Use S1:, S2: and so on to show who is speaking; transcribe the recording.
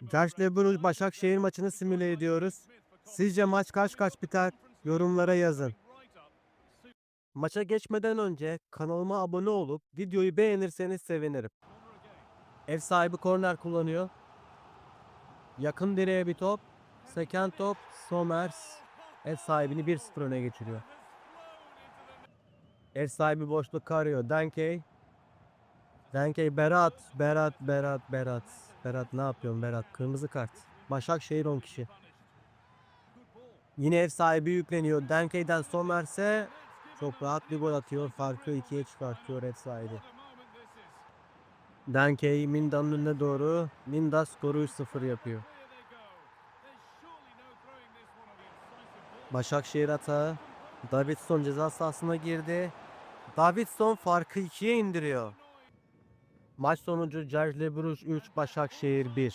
S1: George Bruges Başakşehir maçını simüle ediyoruz. Sizce maç kaç kaç biter? Yorumlara yazın. Maça geçmeden önce kanalıma abone olup videoyu beğenirseniz sevinirim. Ev sahibi korner kullanıyor. Yakın direğe bir top. Seken top Somers ev sahibini 1-0 öne geçiriyor. Ev sahibi boşluk arıyor. Dankey. Dankey Berat. Berat, Berat, Berat. Berat ne yapıyorsun Berat? Kırmızı kart. Başakşehir 10 kişi. Yine ev sahibi yükleniyor. Dankey'den Somers'e çok rahat bir gol atıyor. Farkı 2'ye çıkartıyor ev sahibi. Dankey Minda'nın önüne doğru. Minda skoru 3-0 yapıyor. Başakşehir atağı. Davidson ceza sahasına girdi. Davidson farkı 2'ye indiriyor. Maç sonucu George Bruges 3, Başakşehir 1.